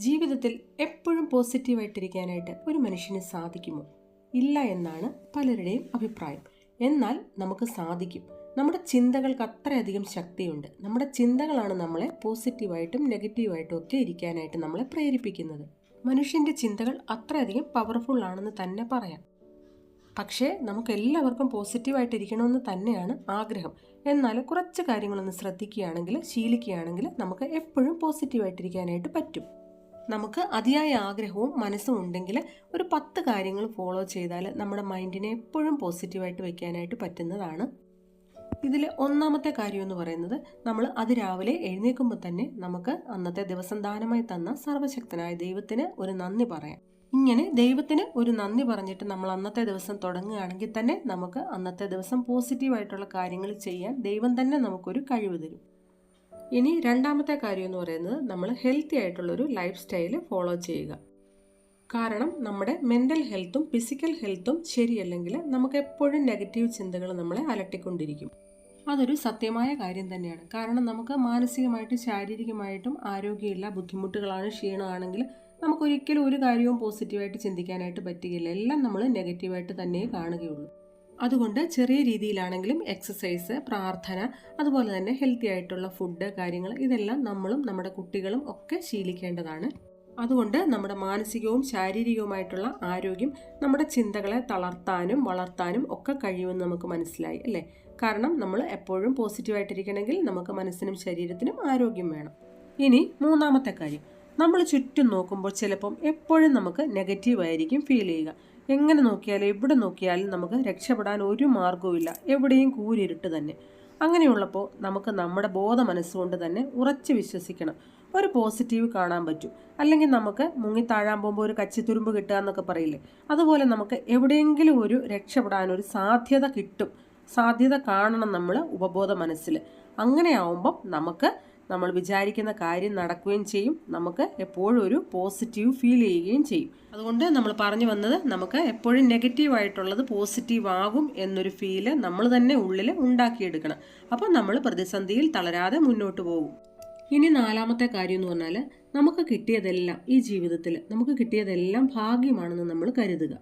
ജീവിതത്തിൽ എപ്പോഴും പോസിറ്റീവായിട്ടിരിക്കാനായിട്ട് ഒരു മനുഷ്യന് സാധിക്കുമോ? ഇല്ല എന്നാണ് പലരുടെയും അഭിപ്രായം. എന്നാൽ നമുക്ക് സാധിക്കും. നമ്മുടെ ചിന്തകൾക്ക് അത്രയധികം ശക്തിയുണ്ട്. നമ്മുടെ ചിന്തകളാണ് നമ്മളെ പോസിറ്റീവായിട്ടും നെഗറ്റീവായിട്ടും ഒക്കെ ഇരിക്കാനായിട്ട് നമ്മളെ പ്രേരിപ്പിക്കുന്നത്. മനുഷ്യന്റെ ചിന്തകൾ അത്രയധികം പവർഫുൾ ആണെന്ന് തന്നെ പറയാം. പക്ഷേ നമുക്ക് എല്ലാവർക്കും പോസിറ്റീവായിട്ട് ഇരിക്കണമെന്ന് തന്നെയാണ് ആഗ്രഹം. എന്നാൽ കുറച്ച് കാര്യങ്ങളൊന്ന് ശ്രദ്ധിക്കുകയാണെങ്കിൽ ശീലിക്കുകയാണെങ്കിൽ നമുക്ക് എപ്പോഴും പോസിറ്റീവായിട്ടിരിക്കാനായിട്ട് പറ്റും. നമുക്ക് അതിയായ ആഗ്രഹവും മനസ്സും ഉണ്ടെങ്കിൽ ഒരു പത്ത് കാര്യങ്ങൾ ഫോളോ ചെയ്താൽ നമ്മുടെ മൈൻഡിനെ എപ്പോഴും പോസിറ്റീവായിട്ട് വെക്കാനായിട്ട് പറ്റുന്നതാണ്. ഇതിൽ ഒന്നാമത്തെ കാര്യം എന്ന് പറയുന്നത് നമ്മൾ അത് രാവിലെ എഴുന്നേൽക്കുമ്പോൾ തന്നെ നമുക്ക് അന്നത്തെ ദിവസം ദാനമായി തന്ന സർവശക്തനായ ദൈവത്തിന് ഒരു നന്ദി പറയാം. ഇങ്ങനെ ദൈവത്തിന് ഒരു നന്ദി പറഞ്ഞിട്ട് നമ്മൾ അന്നത്തെ ദിവസം തുടങ്ങുകയാണെങ്കിൽ തന്നെ നമുക്ക് അന്നത്തെ ദിവസം പോസിറ്റീവായിട്ടുള്ള കാര്യങ്ങൾ ചെയ്യാൻ ദൈവം തന്നെ നമുക്കൊരു കഴിവ് തരും. ഇനി രണ്ടാമത്തെ കാര്യം എന്ന് പറയുന്നത് നമ്മൾ ഹെൽത്തി ആയിട്ടുള്ളൊരു ലൈഫ് സ്റ്റൈൽ ഫോളോ ചെയ്യുക. കാരണം നമ്മുടെ മെന്റൽ ഹെൽത്തും ഫിസിക്കൽ ഹെൽത്തും ശരിയല്ലെങ്കിൽ നമുക്ക് എപ്പോഴും നെഗറ്റീവ് ചിന്തകൾ നമ്മളെ അലട്ടിക്കൊണ്ടിരിക്കും. അതൊരു സത്യമായ കാര്യം തന്നെയാണ്. കാരണം നമുക്ക് മാനസികമായിട്ടും ശാരീരികമായിട്ടും ആരോഗ്യമില്ല ബുദ്ധിമുട്ടുകളാണ് ക്ഷീണമാണെങ്കിൽ നമുക്കൊരിക്കലും ഒരു കാര്യവും പോസിറ്റീവായിട്ട് ചിന്തിക്കാനായിട്ട് പറ്റുകയില്ല. എല്ലാം നമ്മൾ നെഗറ്റീവായിട്ട് തന്നെ കാണുകയുള്ളൂ. അതുകൊണ്ട് ചെറിയ രീതിയിലാണെങ്കിലും എക്സസൈസ് പ്രാർത്ഥന അതുപോലെ തന്നെ ഹെൽത്തി ആയിട്ടുള്ള ഫുഡ് കാര്യങ്ങൾ ഇതെല്ലാം നമ്മളും നമ്മുടെ കുട്ടികളും ഒക്കെ ശീലിക്കേണ്ടതാണ്. അതുകൊണ്ട് നമ്മുടെ മാനസികവും ശാരീരികവുമായിട്ടുള്ള ആരോഗ്യം നമ്മുടെ ചിന്തകളെ തളർത്താനും വളർത്താനും ഒക്കെ കഴിയുമെന്ന് നമുക്ക് മനസ്സിലായി അല്ലേ? കാരണം നമ്മൾ എപ്പോഴും പോസിറ്റീവായിട്ടിരിക്കണമെങ്കിൽ നമുക്ക് മനസ്സിനും ശരീരത്തിനും ആരോഗ്യം വേണം. ഇനി മൂന്നാമത്തെ കാര്യം. നമ്മൾ ചുറ്റും നോക്കുമ്പോൾ ചിലപ്പം എപ്പോഴും നമുക്ക് നെഗറ്റീവ് ആയിരിക്കും ഫീൽ ചെയ്യുക. എങ്ങനെ നോക്കിയാലും എവിടെ നോക്കിയാലും നമുക്ക് രക്ഷപ്പെടാൻ ഒരു മാർഗവുമില്ല എവിടെയും കൂരിരുട്ട് തന്നെ. അങ്ങനെയുള്ളപ്പോൾ നമുക്ക് നമ്മുടെ ബോധ മനസ്സുകൊണ്ട് തന്നെ ഉറച്ച് വിശ്വസിക്കണം. ഒരു പോസിറ്റീവ് കാണാൻ പറ്റും. അല്ലെങ്കിൽ നമുക്ക് മുങ്ങി താഴാൻ പോകുമ്പോൾ ഒരു കച്ചിത്തുരുമ്പ് കിട്ടുക എന്നൊക്കെ പറയില്ലേ? അതുപോലെ നമുക്ക് എവിടെയെങ്കിലും ഒരു രക്ഷപ്പെടാൻ ഒരു സാധ്യത കിട്ടും. സാധ്യത കാണണം നമ്മൾ ഉപബോധ മനസ്സിൽ അങ്ങനെ ആവുമ്പം നമുക്ക് നമ്മൾ വിചാരിക്കുന്ന കാര്യം നടക്കുകയും ചെയ്യും. നമുക്ക് എപ്പോഴും ഒരു പോസിറ്റീവ് ഫീൽ ചെയ്യുകയും ചെയ്യും. അതുകൊണ്ട് നമ്മൾ പറഞ്ഞു വന്നത് നമുക്ക് എപ്പോഴും നെഗറ്റീവ് ആയിട്ടുള്ളത് പോസിറ്റീവ് ആകും എന്നൊരു ഫീൽ നമ്മൾ തന്നെ ഉള്ളിൽ ഉണ്ടാക്കിയെടുക്കണം. അപ്പം നമ്മൾ പ്രതിസന്ധിയിൽ തളരാതെ മുന്നോട്ട് പോകും. ഇനി നാലാമത്തെ കാര്യം എന്ന് പറഞ്ഞാൽ നമുക്ക് കിട്ടിയതെല്ലാം ഈ ജീവിതത്തിൽ നമുക്ക് കിട്ടിയതെല്ലാം ഭാഗ്യമാണെന്ന് നമ്മൾ കരുതുക.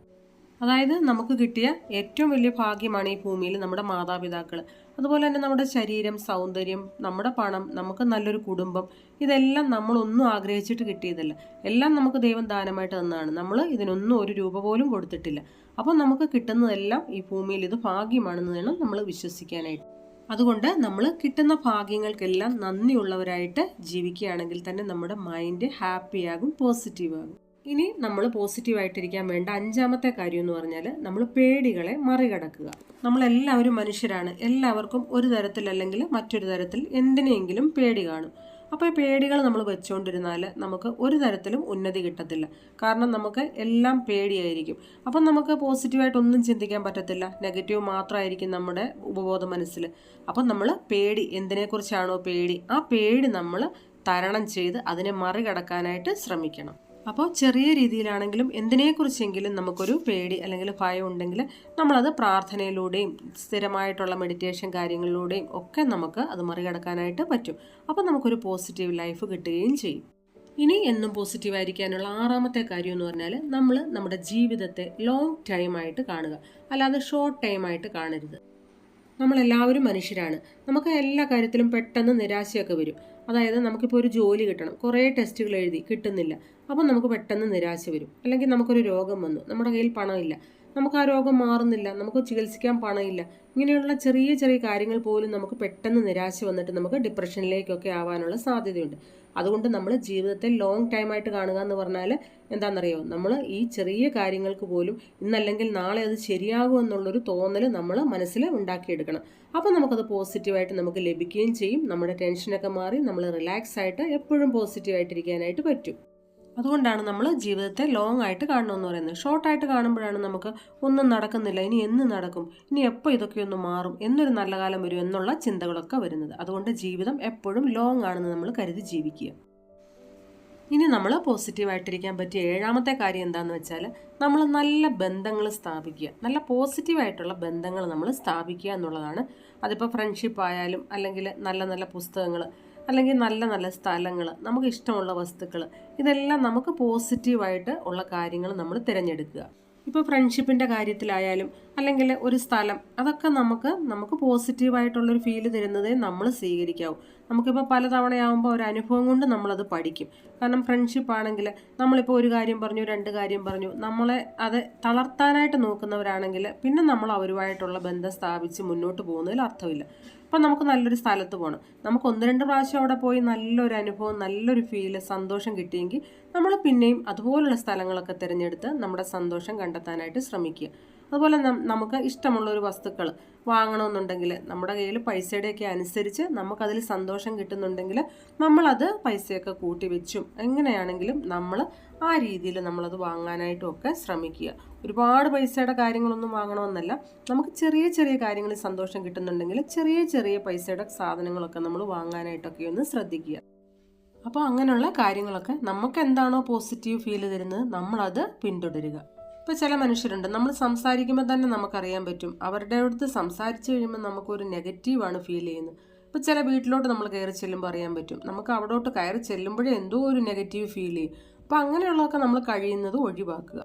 അതായത് നമുക്ക് കിട്ടിയ ഏറ്റവും വലിയ ഭാഗ്യമാണ് ഈ ഭൂമിയിൽ നമ്മുടെ മാതാപിതാക്കൾ അതുപോലെ തന്നെ നമ്മുടെ ശരീരം സൗന്ദര്യം നമ്മുടെ പണം നമുക്ക് നല്ലൊരു കുടുംബം ഇതെല്ലാം നമ്മളൊന്നും ആഗ്രഹിച്ചിട്ട് കിട്ടിയതല്ല. എല്ലാം നമുക്ക് ദൈവം ദാനമായിട്ട് തന്നതാണ്. നമ്മൾ ഇതിനൊന്നും ഒരു രൂപ പോലും കൊടുത്തിട്ടില്ല. അപ്പോൾ നമുക്ക് കിട്ടുന്നതെല്ലാം ഈ ഭൂമിയിൽ ഇത് ഭാഗ്യമാണെന്ന് വേണം നമ്മൾ വിശ്വസിക്കാനായിട്ട്. അതുകൊണ്ട് നമ്മൾ കിട്ടുന്ന ഭാഗ്യങ്ങൾക്കെല്ലാം നന്ദിയുള്ളവരായിട്ട് ജീവിക്കുകയാണെങ്കിൽ തന്നെ നമ്മുടെ മൈൻഡ് ഹാപ്പിയാകും പോസിറ്റീവാകും ഇനി നമ്മൾ പോസിറ്റീവായിട്ടിരിക്കാൻ വേണ്ട അഞ്ചാമത്തെ കാര്യം എന്ന് പറഞ്ഞാൽ നമ്മൾ പേടികളെ മറികടക്കുക. നമ്മളെല്ലാവരും മനുഷ്യരാണ്. എല്ലാവർക്കും ഒരു തരത്തിൽ അല്ലെങ്കിൽ മറ്റൊരു തരത്തിൽ എന്തിനെങ്കിലും പേടി കാണും. അപ്പോൾ ഈ പേടികൾ നമ്മൾ വെച്ചുകൊണ്ടിരുന്നാൽ നമുക്ക് ഒരു തരത്തിലും ഉന്നതി കിട്ടത്തില്ല. കാരണം നമുക്ക് എല്ലാം പേടിയായിരിക്കും. അപ്പം നമുക്ക് പോസിറ്റീവായിട്ട് ഒന്നും ചിന്തിക്കാൻ പറ്റത്തില്ല. നെഗറ്റീവ് മാത്രമായിരിക്കും നമ്മുടെ ഉപബോധ മനസ്സിൽ. അപ്പം നമ്മൾ പേടി എന്തിനെക്കുറിച്ചാണോ പേടി? ആ പേടി നമ്മൾ തരണം ചെയ്ത് അതിനെ മറികടക്കാനായിട്ട് ശ്രമിക്കണം. അപ്പോൾ ചെറിയ രീതിയിലാണെങ്കിലും എന്തിനെക്കുറിച്ചെങ്കിലും നമുക്കൊരു പേടി അല്ലെങ്കിൽ ഭയം ഉണ്ടെങ്കിൽ നമ്മളത് പ്രാർത്ഥനയിലൂടെയും സ്ഥിരമായിട്ടുള്ള മെഡിറ്റേഷൻ കാര്യങ്ങളിലൂടെയും ഒക്കെ നമുക്ക് അത് മറികടക്കാനായിട്ട് പറ്റും. അപ്പോൾ നമുക്കൊരു പോസിറ്റീവ് ലൈഫ് കിട്ടുകയും ചെയ്യും. ഇനി എന്നും പോസിറ്റീവായിരിക്കാനുള്ള ആറാമത്തെ കാര്യം എന്ന് പറഞ്ഞാൽ നമ്മൾ നമ്മുടെ ജീവിതത്തെ ലോങ് ടൈമായിട്ട് കാണുക. അല്ലാതെ ഷോർട്ട് ടൈമായിട്ട് കാണരുത്. നമ്മളെല്ലാവരും മനുഷ്യരാണ്. നമുക്ക് എല്ലാ കാര്യത്തിലും പെട്ടെന്ന് നിരാശയൊക്കെ വരും. അതായത് നമുക്കിപ്പോൾ ഒരു ജോലി കിട്ടണം. കുറേ ടെസ്റ്റുകൾ എഴുതി കിട്ടുന്നില്ല. അപ്പം നമുക്ക് പെട്ടെന്ന് നിരാശ വരും. അല്ലെങ്കിൽ നമുക്കൊരു രോഗം വന്നു. നമ്മുടെ കയ്യിൽ പണമില്ല. നമുക്ക് ആ രോഗം മാറുന്നില്ല നമുക്ക് ചികിത്സിക്കാൻ പണമില്ല. ഇങ്ങനെയുള്ള ചെറിയ ചെറിയ കാര്യങ്ങൾ പോലും നമുക്ക് പെട്ടെന്ന് നിരാശ വന്നിട്ട് നമുക്ക് ഡിപ്രഷനിലേക്കൊക്കെ ആവാനുള്ള സാധ്യതയുണ്ട്. അതുകൊണ്ട് നമ്മൾ ജീവിതത്തെ ലോങ് ടൈമായിട്ട് കാണുക എന്ന് പറഞ്ഞാൽ എന്താണെന്നറിയോ? നമ്മൾ ഈ ചെറിയ കാര്യങ്ങൾക്ക് പോലും ഇന്നല്ലെങ്കിൽ നാളെ അത് ശരിയാകും എന്നുള്ളൊരു തോന്നൽ നമ്മൾ മനസ്സിൽ ഉണ്ടാക്കിയെടുക്കണം. അപ്പോൾ നമുക്കത് പോസിറ്റീവായിട്ട് നമുക്ക് ലഭിക്കുകയും ചെയ്യും. നമ്മുടെ ടെൻഷനൊക്കെ മാറി നമ്മൾ റിലാക്സ് ആയിട്ട് എപ്പോഴും പോസിറ്റീവായിട്ടിരിക്കാനായിട്ട് പറ്റും. അതുകൊണ്ടാണ് നമ്മൾ ജീവിതത്തെ ലോങ് ആയിട്ട് കാണണമെന്ന് പറയുന്നത്. ഷോർട്ടായിട്ട് കാണുമ്പോഴാണ് നമുക്ക് ഒന്നും നടക്കുന്നില്ല ഇനി എന്ന് നടക്കും ഇനി എപ്പോൾ ഇതൊക്കെ ഒന്ന് മാറും എന്നൊരു നല്ല കാലം വരും എന്നുള്ള ചിന്തകളൊക്കെ വരുന്നത്. അതുകൊണ്ട് ജീവിതം എപ്പോഴും ലോങ് ആണെന്ന് നമ്മൾ കരുതി ജീവിക്കുക. ഇനി നമ്മൾ പോസിറ്റീവായിട്ടിരിക്കാൻ പറ്റിയ ഏഴാമത്തെ കാര്യം എന്താണെന്ന് വെച്ചാൽ നമ്മൾ നല്ല ബന്ധങ്ങൾ സ്ഥാപിക്കുക. നല്ല പോസിറ്റീവായിട്ടുള്ള ബന്ധങ്ങൾ നമ്മൾ സ്ഥാപിക്കുക എന്നുള്ളതാണ്. അതിപ്പോൾ ഫ്രണ്ട്ഷിപ്പ് ആയാലും അല്ലെങ്കിൽ നല്ല നല്ല പുസ്തകങ്ങൾ അല്ലെങ്കിൽ നല്ല നല്ല സ്ഥലങ്ങൾ നമുക്ക് ഇഷ്ടമുള്ള വസ്തുക്കൾ ഇതെല്ലാം നമുക്ക് പോസിറ്റീവായിട്ട് ഉള്ള കാര്യങ്ങൾ നമ്മൾ തിരഞ്ഞെടുക്കുക. ഇപ്പോൾ ഫ്രണ്ട്ഷിപ്പിന്റെ കാര്യത്തിലായാലും അല്ലെങ്കിൽ ഒരു സ്ഥലം അതൊക്കെ നമുക്ക് നമുക്ക് പോസിറ്റീവായിട്ടുള്ളൊരു ഫീൽ തരുന്നതേ നമ്മൾ സ്വീകരിക്കാവൂ. നമുക്കിപ്പോൾ പലതവണയാകുമ്പോൾ ഒരു അനുഭവം കൊണ്ട് നമ്മളത് പഠിക്കും. കാരണം ഫ്രണ്ട്ഷിപ്പ് ആണെങ്കിൽ നമ്മളിപ്പോൾ ഒരു കാര്യം പറഞ്ഞു രണ്ട് കാര്യം പറഞ്ഞു നമ്മളെ അത് തളർത്താനായിട്ട് നോക്കുന്നവരാണെങ്കിൽ പിന്നെ നമ്മൾ അവരുമായിട്ടുള്ള ബന്ധം സ്ഥാപിച്ച് മുന്നോട്ട് പോകുന്നതിൽ അർത്ഥമില്ല. അപ്പം നമുക്ക് നല്ലൊരു സ്ഥലത്ത് പോകണം നമുക്ക് ഒന്ന് രണ്ട് പ്രാവശ്യം അവിടെ പോയി നല്ലൊരു അനുഭവം നല്ലൊരു ഫീൽ സന്തോഷം കിട്ടിയെങ്കിൽ നമ്മൾ പിന്നെയും അതുപോലുള്ള സ്ഥലങ്ങളൊക്കെ തിരഞ്ഞെടുത്ത് നമ്മുടെ സന്തോഷം കണ്ടെത്താനായിട്ട് ശ്രമിക്കുക. അതുപോലെ നമുക്ക് ഇഷ്ടമുള്ള ഒരു വസ്തുക്കൾ വാങ്ങണമെന്നുണ്ടെങ്കിൽ നമ്മുടെ കയ്യിൽ പൈസയുടെയൊക്കെ അനുസരിച്ച് നമുക്കതിൽ സന്തോഷം കിട്ടുന്നുണ്ടെങ്കിൽ നമ്മളത് പൈസയൊക്കെ കൂട്ടി വെച്ചും എങ്ങനെയാണെങ്കിലും നമ്മൾ ആ രീതിയിൽ നമ്മളത് വാങ്ങാനായിട്ടും ഒക്കെ ശ്രമിക്കുക. ഒരുപാട് പൈസയുടെ കാര്യങ്ങളൊന്നും വാങ്ങണമെന്നല്ല. നമുക്ക് ചെറിയ ചെറിയ കാര്യങ്ങളിൽ സന്തോഷം കിട്ടുന്നുണ്ടെങ്കിൽ ചെറിയ ചെറിയ പൈസയുടെ സാധനങ്ങളൊക്കെ നമ്മൾ വാങ്ങാനായിട്ടൊക്കെ ഒന്ന് ശ്രദ്ധിക്കുക. അപ്പോൾ അങ്ങനെയുള്ള കാര്യങ്ങളൊക്കെ നമുക്ക് എന്താണോ പോസിറ്റീവ് ഫീൽ തരുന്നത് നമ്മളത് പിന്തുടരുക. ഇപ്പോൾ ചില മനുഷ്യരുണ്ട്. നമ്മൾ സംസാരിക്കുമ്പോൾ തന്നെ നമുക്കറിയാൻ പറ്റും. അവരുടെ അടുത്ത് സംസാരിച്ചു കഴിയുമ്പോൾ നമുക്കൊരു നെഗറ്റീവാണ് ഫീൽ ചെയ്യുന്നത്. ഇപ്പോൾ ചില വീട്ടിലോട്ട് നമ്മൾ കയറി ചെല്ലുമ്പോൾ അറിയാൻ പറ്റും. നമുക്ക് അവിടോട്ട് കയറി ചെല്ലുമ്പോഴേ എന്തോ ഒരു നെഗറ്റീവ് ഫീൽ ചെയ്യും. അപ്പോൾ അങ്ങനെയുള്ളതൊക്കെ നമ്മൾ കഴിയുന്നത് ഒഴിവാക്കുക.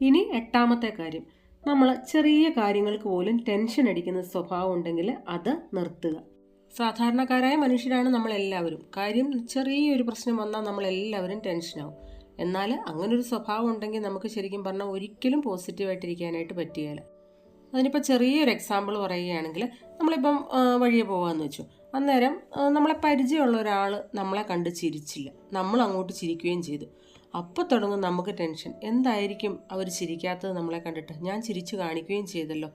ഇനി എട്ടാമത്തെ കാര്യം. നമ്മൾ ചെറിയ കാര്യങ്ങൾക്ക് പോലും ടെൻഷൻ അടിക്കുന്ന സ്വഭാവം ഉണ്ടെങ്കിൽ അത് നിർത്തുക. സാധാരണക്കാരായ മനുഷ്യരാണ് നമ്മളെല്ലാവരും. കാര്യം ചെറിയൊരു പ്രശ്നം വന്നാൽ നമ്മളെല്ലാവരും ടെൻഷനാവും എന്നാൽ അങ്ങനൊരു സ്വഭാവം ഉണ്ടെങ്കിൽ നമുക്ക് ശരിക്കും പറഞ്ഞാൽ ഒരിക്കലും പോസിറ്റീവായിട്ടിരിക്കാനായിട്ട് പറ്റുകയില്ല. അതിനിപ്പോൾ ചെറിയൊരു എക്സാമ്പിൾ പറയുകയാണെങ്കിൽ നമ്മളിപ്പം വഴിയെ പോകാമെന്ന് വെച്ചു. അന്നേരം നമ്മളെ പരിചയമുള്ള ഒരാൾ നമ്മളെ കണ്ട് ചിരിച്ചില്ല. നമ്മൾ അങ്ങോട്ട് ചിരിക്കുകയും ചെയ്തു. അപ്പോൾ തുടങ്ങും നമുക്ക് ടെൻഷൻ എന്തായിരിക്കും അവർ ചിരിക്കാത്തത് നമ്മളെ കണ്ടിട്ട്? ഞാൻ ചിരിച്ചു കാണിക്കുകയും ചെയ്തല്ലോ.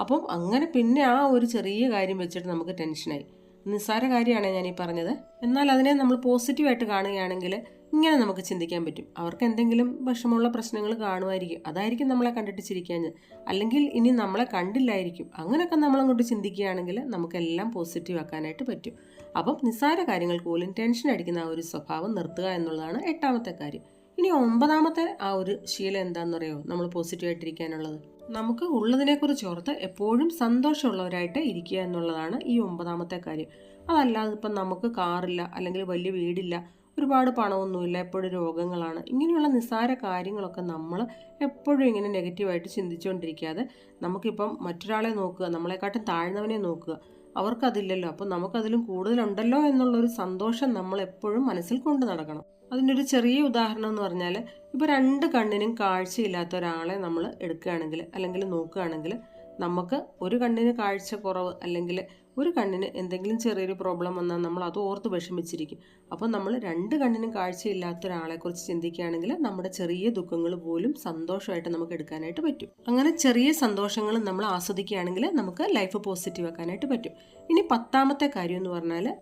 അപ്പം അങ്ങനെ പിന്നെ ആ ഒരു ചെറിയ കാര്യം വെച്ചിട്ട് നമുക്ക് ടെൻഷനായി നിസ്സാര കാര്യമാണ് ഞാൻ ഈ പറഞ്ഞത്. എന്നാൽ അതിനെ നമ്മൾ പോസിറ്റീവായിട്ട് കാണുകയാണെങ്കിൽ ഇങ്ങനെ നമുക്ക് ചിന്തിക്കാൻ പറ്റും. അവർക്ക് എന്തെങ്കിലും വിഷമമുള്ള പ്രശ്നങ്ങൾ കാണുമായിരിക്കും. അതായിരിക്കും നമ്മളെ കണ്ടിട്ട് ചിരിക്കാൻ അല്ലെങ്കിൽ ഇനി നമ്മളെ കണ്ടില്ലായിരിക്കും. അങ്ങനെയൊക്കെ നമ്മളങ്ങോട്ട് ചിന്തിക്കുകയാണെങ്കിൽ നമുക്കെല്ലാം പോസിറ്റീവ് ആക്കാനായിട്ട് പറ്റും. അപ്പം നിസ്സാര കാര്യങ്ങൾക്ക് പോലും ടെൻഷൻ അടിക്കുന്ന ആ ഒരു സ്വഭാവം നിർത്തുക എന്നുള്ളതാണ് എട്ടാമത്തെ കാര്യം. ഇനി ഒമ്പതാമത്തെ ആ ഒരു ശീലം എന്താണെന്ന് പറയുമോ നമ്മൾ പോസിറ്റീവായിട്ടിരിക്കാനുള്ളത് നമുക്ക് ഉള്ളതിനെക്കുറിച്ച് ഓർത്ത് എപ്പോഴും സന്തോഷമുള്ളവരായിട്ട് ഇരിക്കുക എന്നുള്ളതാണ് ഈ ഒമ്പതാമത്തെ കാര്യം. അതല്ലാതെ ഇപ്പം നമുക്ക് കാറില്ല അല്ലെങ്കിൽ വലിയ വീടില്ല ഒരുപാട് പണമൊന്നുമില്ല എപ്പോഴും രോഗങ്ങളാണ്. ഇങ്ങനെയുള്ള നിസ്സാര കാര്യങ്ങളൊക്കെ നമ്മൾ എപ്പോഴും ഇങ്ങനെ നെഗറ്റീവായിട്ട് ചിന്തിച്ചുകൊണ്ടിരിക്കാതെ നമുക്കിപ്പം മറ്റൊരാളെ നോക്കുക നമ്മളെക്കാട്ടും താഴ്ന്നവനെ നോക്കുക അവർക്കതില്ലല്ലോ. അപ്പം നമുക്കതിലും കൂടുതലുണ്ടല്ലോ എന്നുള്ളൊരു സന്തോഷം നമ്മൾ എപ്പോഴും മനസ്സിൽ കൊണ്ടു നടക്കണം. അതിനൊരു ചെറിയ ഉദാഹരണം എന്ന് പറഞ്ഞാൽ ഇപ്പോൾ രണ്ട് കണ്ണിനും കാഴ്ചയില്ലാത്ത ഒരാളെ നമ്മൾ എടുക്കുകയാണെങ്കിൽ അല്ലെങ്കിൽ നോക്കുകയാണെങ്കിൽ നമുക്ക് ഒരു കണ്ണിന് കാഴ്ച കുറവ് അല്ലെങ്കിൽ ഒരു കണ്ണിന് എന്തെങ്കിലും ചെറിയൊരു പ്രോബ്ലം വന്നാൽ നമ്മൾ അത് ഓർത്ത് വിഷമിച്ചിരിക്കും. അപ്പോൾ നമ്മൾ രണ്ട് കണ്ണിനും കാഴ്ചയില്ലാത്ത ഒരാളെക്കുറിച്ച് ചിന്തിക്കുകയാണെങ്കിൽ നമ്മുടെ ചെറിയ ദുഃഖങ്ങൾ പോലും സന്തോഷമായിട്ട് നമുക്ക് എടുക്കാനായിട്ട് പറ്റും. അങ്ങനെ ചെറിയ സന്തോഷങ്ങൾ നമ്മൾ ആസ്വദിക്കുകയാണെങ്കിൽ നമുക്ക് ലൈഫ് പോസിറ്റീവ് ആക്കാനായിട്ട് പറ്റും. ഇനി പത്താമത്തെ കാര്യം എന്ന് പറഞ്ഞാൽ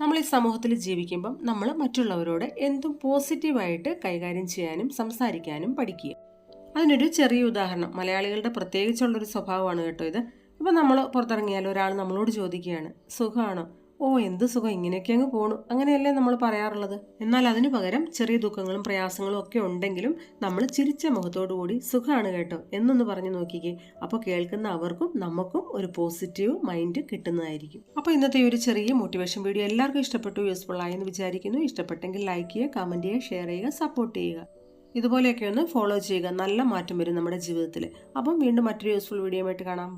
നമ്മൾ ഈ സമൂഹത്തിൽ ജീവിക്കുമ്പം നമ്മൾ മറ്റുള്ളവരോട് എന്തും പോസിറ്റീവായിട്ട് കൈകാര്യം ചെയ്യാനും സംസാരിക്കാനും പഠിക്കുക. അതിനൊരു ചെറിയ ഉദാഹരണം മലയാളികളുടെ പ്രത്യേകിച്ചുള്ളൊരു സ്വഭാവമാണ് കേട്ടോ ഇത്. ഇപ്പം നമ്മൾ പുറത്തിറങ്ങിയാൽ ഒരാൾ നമ്മളോട് ചോദിക്കുകയാണ് സുഖമാണോ ഓ എന്ത് സുഖം? ഇങ്ങനെയൊക്കെ അങ്ങ് പോണു. അങ്ങനെയല്ലേ നമ്മൾ പറയാറുള്ളത്? എന്നാൽ അതിനു പകരം ചെറിയ ദുഃഖങ്ങളും പ്രയാസങ്ങളും ഒക്കെ ഉണ്ടെങ്കിലും നമ്മൾ ചിരിച്ച മുഖത്തോടുകൂടി സുഖമാണ് കേട്ടോ എന്നൊന്ന് പറഞ്ഞു നോക്കിക്കേ. അപ്പോൾ കേൾക്കുന്ന അവർക്കും നമുക്കും ഒരു പോസിറ്റീവ് മൈൻഡ് കിട്ടുന്നതായിരിക്കും. അപ്പോൾ ഇന്നത്തെ ഒരു ചെറിയ മോട്ടിവേഷൻ വീഡിയോ എല്ലാവർക്കും ഇഷ്ടപ്പെട്ടു യൂസ്ഫുൾ ആയി എന്ന് വിചാരിക്കുന്നു. ഇഷ്ടപ്പെട്ടെങ്കിൽ ലൈക്ക് ചെയ്യുക കമന്റ് ചെയ്യുക ഷെയർ ചെയ്യുക സപ്പോർട്ട് ചെയ്യുക. ഇതുപോലെയൊക്കെ ഒന്ന് ഫോളോ ചെയ്യുക. നല്ല മാറ്റം വരും നമ്മുടെ ജീവിതത്തിൽ അപ്പം വീണ്ടും മറ്റൊരു യൂസ്ഫുൾ വീഡിയോ ആയിട്ട് കാണാം.